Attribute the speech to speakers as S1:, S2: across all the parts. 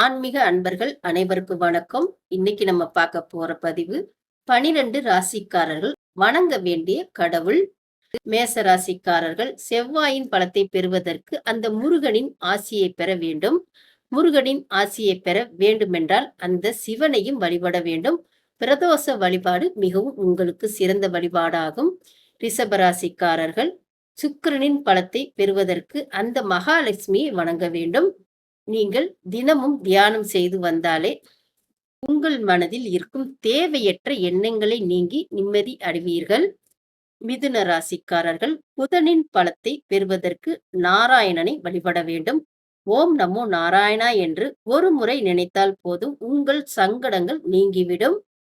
S1: ஆன்மீக அன்பர்கள் அனைவருக்கும் வணக்கம். இன்னைக்கு நம்ம பார்க்க போற பதிவு பனிரெண்டு ராசிக்காரர்கள் வணங்க வேண்டிய கடவுள். மேச ராசிக்காரர்கள் செவ்வாயின் பலத்தை பெறுவதற்கு அந்த முருகனின் ஆசியை பெற வேண்டும். முருகனின் ஆசியை பெற வேண்டுமென்றால் அந்த சிவனையும் வழிபட வேண்டும். பிரதோஷ வழிபாடு மிகவும் உங்களுக்கு சிறந்த வழிபாடாகும். ரிஷபராசிக்காரர்கள் சுக்கிரனின் பலத்தை பெறுவதற்கு அந்த மகாலட்சுமியை வணங்க வேண்டும். நீங்கள் தினமும் தியானம் செய்து வந்தாலே உங்கள் மனதில் இருக்கும் தேவையற்ற எண்ணங்களை நீங்கி நிம்மதி அடைவீர்கள். மிதுன ராசிக்காரர்கள் புதனின் பலத்தை பெறுவதற்கு நாராயணனை வழிபட வேண்டும். ஓம் நமோ நாராயணா என்று ஒரு முறை நினைத்தால் போதும் உங்கள் சங்கடங்கள் நீங்கிவிடும்.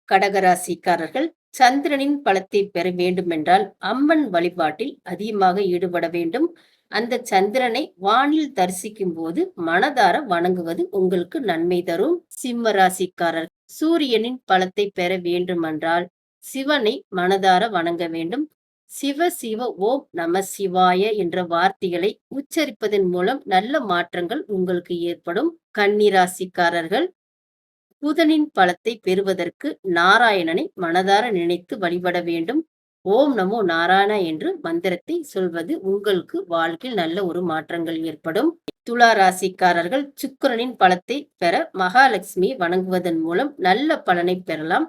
S1: கடகராசிக்காரர்கள் சந்திரனின் பலத்தை பெற வேண்டுமென்றால் அம்மன் வழிபாட்டில் அதிகமாக ஈடுபட வேண்டும். அந்த சந்திரனை வானில் தரிசிக்கும் போது மனதார வணங்குவது உங்களுக்கு நன்மை தரும். சிம்ம ராசிக்காரர் சூரியனின் பலத்தை பெற வேண்டுமென்றால் சிவனை மனதார வணங்க வேண்டும். சிவ சிவ ஓம் நம சிவாய என்ற வார்த்தைகளை உச்சரிப்பதன் மூலம் நல்ல மாற்றங்கள் உங்களுக்கு ஏற்படும். கன்னிராசிக்காரர்கள் புதனின் பலத்தை பெறுவதற்கு நாராயணனை மனதார நினைத்து வழிபட வேண்டும். ஓம் நமோ நாராயணா என்று மந்திரத்தை சொல்வது உங்களுக்கு வாழ்க்கையில் நல்ல ஒரு மாற்றங்கள் ஏற்படும். துலா ராசிக்காரர்கள் சுக்கரனின் பலத்தை பெற மகாலட்சுமி வணங்குவதன் மூலம் நல்ல பலனை பெறலாம்.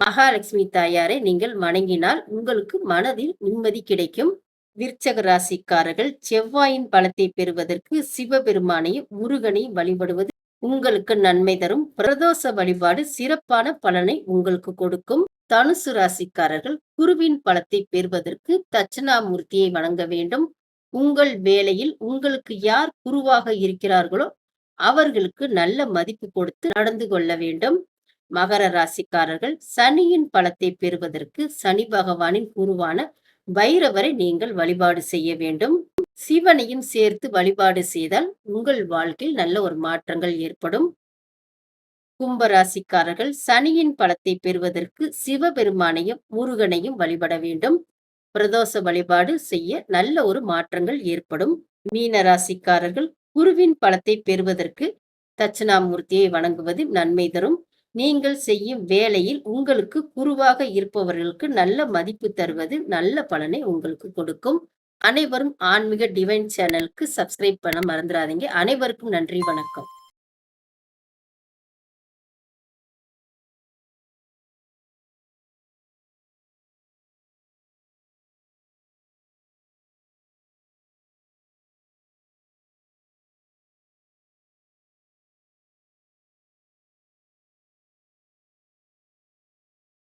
S1: மகாலட்சுமி தாயாரை நீங்கள் வணங்கினால் உங்களுக்கு மனதில் நிம்மதி கிடைக்கும். விருச்சக ராசிக்காரர்கள் செவ்வாயின் பலத்தை பெறுவதற்கு சிவபெருமானையும் முருகனையும் வழிபடுவது உங்களுக்கு நன்மை தரும். பிரதோஷ வழிபாடு சிறப்பான பலனை உங்களுக்கு கொடுக்கும். தனுசு ராசிக்காரர்கள் குருவின் பலத்தை பெறுவதற்கு தட்சிணாமூர்த்தியை வணங்க வேண்டும். உங்கள் வேலையில் உங்களுக்கு யார் குருவாக இருக்கிறார்களோ அவர்களுக்கு நல்ல மதிப்பு கொடுத்து நடந்து கொள்ள வேண்டும். மகர ராசிக்காரர்கள் சனியின் பலத்தை பெறுவதற்கு சனி பகவானின் குருவான பைரவரை நீங்கள் வழிபாடு செய்ய வேண்டும். சிவனையும் சேர்த்து வழிபாடு செய்தால் உங்கள் வாழ்க்கையில் நல்ல ஒரு மாற்றங்கள் ஏற்படும். கும்பராசிக்காரர்கள் சனியின் பலத்தை பெறுவதற்கு சிவபெருமானையும் முருகனையும் வழிபட வேண்டும். பிரதோஷ வழிபாடு செய்ய நல்ல ஒரு மாற்றங்கள் ஏற்படும். மீன ராசிக்காரர்கள் குருவின் பலத்தை பெறுவதற்கு தட்சிணாமூர்த்தியை வணங்குவது நன்மை தரும். நீங்கள் செய்யும் வேலையில் உங்களுக்கு குருவாக இருப்பவர்களுக்கு நல்ல மதிப்பு தருவது நல்ல பலனை உங்களுக்கு கொடுக்கும். அனைவரும் ஆன்மீக டிவைன் சேனலுக்கு சப்ஸ்கிரைப் பண்ண மறந்துடாதீங்க. அனைவருக்கும் நன்றி வணக்கம்.